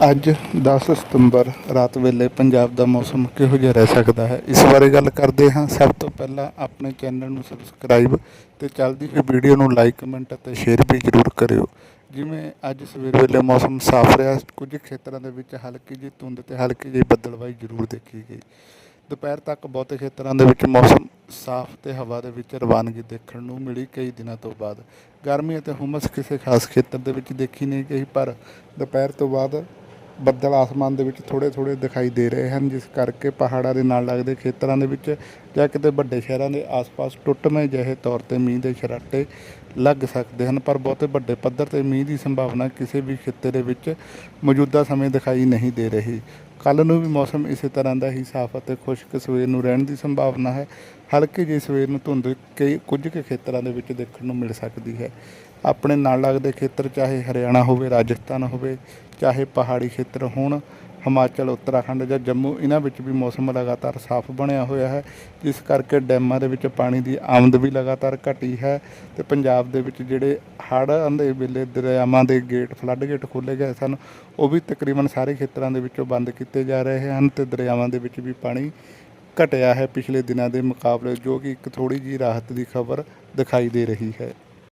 ਅੱਜ 10 ਸਤੰਬਰ ਰਾਤ ਵੇਲੇ ਪੰਜਾਬ ਦਾ ਮੌਸਮ ਕਿਹੋ ਜਿਹਾ ਰਹਿ ਸਕਦਾ ਹੈ? ਇਸ ਬਾਰੇ ਗੱਲ ਕਰਦੇ ਹਾਂ। ਸਭ ਤੋਂ ਪਹਿਲਾਂ ਆਪਣੇ ਚੈਨਲ ਨੂੰ ਸਬਸਕ੍ਰਾਈਬ ਤੇ ਚੱਲਦੀ ਹੋਈ ਵੀਡੀਓ ਨੂੰ ਲਾਈਕ ਕਮੈਂਟ ਅਤੇ ਸ਼ੇਅਰ ਵੀ ਜ਼ਰੂਰ ਕਰਿਓ। ਜਿਵੇਂ ਅੱਜ ਸਵੇਰ ਵੇਲੇ ਮੌਸਮ ਸਾਫ਼ ਰਿਹਾ, ਕੁਝ ਖੇਤਰਾਂ ਦੇ ਵਿੱਚ ਹਲਕੀ ਜਿਹੀ ਧੁੰਦ ਤੇ ਹਲਕੀ ਜਿਹੀ ਬੱਦਲਵਾਈ ਜ਼ਰੂਰ ਦੇਖੀ ਗਈ। ਦੁਪਹਿਰ ਤੱਕ ਬਹੁਤੇ ਖੇਤਰਾਂ ਦੇ ਵਿੱਚ ਮੌਸਮ ਸਾਫ਼ ਤੇ ਹਵਾ ਦੇ ਵਿੱਚ ਰਵਾਨਗੀ ਦੇਖਣ ਨੂੰ ਮਿਲੀ ਕਈ ਦਿਨਾਂ ਤੋਂ ਬਾਅਦ। ਗਰਮੀ ਅਤੇ ਹੁਮਸ ਕਿਸੇ ਖਾਸ ਖੇਤਰ ਦੇ ਵਿੱਚ ਦੇਖੀ ਨਹੀਂ ਗਈ, ਪਰ ਦੁਪਹਿਰ ਤੋਂ ਬਾਅਦ ਬੱਦਲ ਆਸਮਾਨ ਦੇ ਵਿੱਚ ਥੋੜੇ ਥੋੜੇ ਦਿਖਾਈ ਦੇ ਰਹੇ ਹਨ, ਜਿਸ ਕਰਕੇ ਪਹਾੜਾਂ ਦੇ ਨਾਲ ਲੱਗਦੇ ਖੇਤਰਾਂ ਦੇ ਵਿੱਚ ਜਾਂ ਕਿਤੇ ਵੱਡੇ ਸ਼ਹਿਰਾਂ ਦੇ ਆਸ-ਪਾਸ ਟੁੱਟਵੇਂ ਜਿਹੇ ਤੌਰ ਤੇ ਮੀਂਹ ਦੇ ਛਰਾਟੇ ਲੱਗ ਸਕਦੇ ਹਨ, ਪਰ ਬਹੁਤੇ ਵੱਡੇ ਪੱਧਰ ਤੇ ਮੀਂਹ ਦੀ ਸੰਭਾਵਨਾ ਕਿਸੇ ਵੀ ਖਿੱਤੇ ਦੇ ਵਿੱਚ ਮੌਜੂਦਾ ਸਮੇਂ ਦਿਖਾਈ ਨਹੀਂ ਦੇ ਰਹੀ। ਕੱਲ ਨੂੰ ਵੀ ਮੌਸਮ ਇਸੇ ਤਰ੍ਹਾਂ ਦਾ ਹੀ ਸਾਫ਼ ਅਤੇ ਖੁਸ਼ਕ ਸਵੇਰ ਨੂੰ ਰਹਿਣ ਦੀ ਸੰਭਾਵਨਾ ਹੈ। ਹਲਕੀ ਜਿਹੀ ਸਵੇਰ ਨੂੰ ਧੁੰਦ ਕਈ, ਕੁਝ ਕੁ ਖੇਤਰਾਂ ਦੇ ਵਿੱਚ ਦੇਖਣ ਨੂੰ ਮਿਲ ਸਕਦੀ ਹੈ। ਆਪਣੇ ਨਾਲ ਲੱਗਦੇ ਖੇਤਰ, ਚਾਹੇ ਹਰਿਆਣਾ ਹੋਵੇ, ਰਾਜਸਥਾਨ ਹੋਵੇ, ਚਾਹੇ ਪਹਾੜੀ ਖੇਤਰ ਹੋਣ, ਹਿਮਾਚਲ, ਉੱਤਰਾਖੰਡ ਜਾਂ ਜੰਮੂ, ਇਹਨਾਂ ਵਿੱਚ ਵੀ ਮੌਸਮ ਲਗਾਤਾਰ ਸਾਫ਼ ਬਣਿਆ ਹੋਇਆ ਹੈ। ਜਿਸ ਕਰਕੇ ਡੈਮਾਂ ਦੇ ਵਿੱਚ ਪਾਣੀ ਦੀ ਆਮਦ ਵੀ ਲਗਾਤਾਰ ਘਟੀ ਹੈ ਤੇ ਪੰਜਾਬ ਦੇ ਵਿੱਚ ਜਿਹੜੇ ਹੜ੍ਹਾਂ ਦੇ ਵੇਲੇ ਦਰਿਆਵਾਂ ਦੇ ਗੇਟ, ਫਲੱਡ ਗੇਟ ਖੋਲ੍ਹੇ ਗਏ ਸਨ, ਉਹ ਵੀ ਤਕਰੀਬਨ ਸਾਰੇ ਖੇਤਰਾਂ ਦੇ ਵਿੱਚੋਂ ਬੰਦ ਕੀਤੇ ਜਾ ਰਹੇ ਹਨ ਤੇ ਦਰਿਆਵਾਂ ਦੇ ਵਿੱਚ ਵੀ ਪਾਣੀ ਘਟਿਆ ਹੈ ਪਿਛਲੇ ਦਿਨਾਂ ਦੇ ਮੁਕਾਬਲੇ, ਜੋ ਕਿ ਇੱਕ ਥੋੜੀ ਜਿਹੀ ਰਾਹਤ ਦੀ ਖਬਰ ਦਿਖਾਈ ਦੇ ਰਹੀ ਹੈ।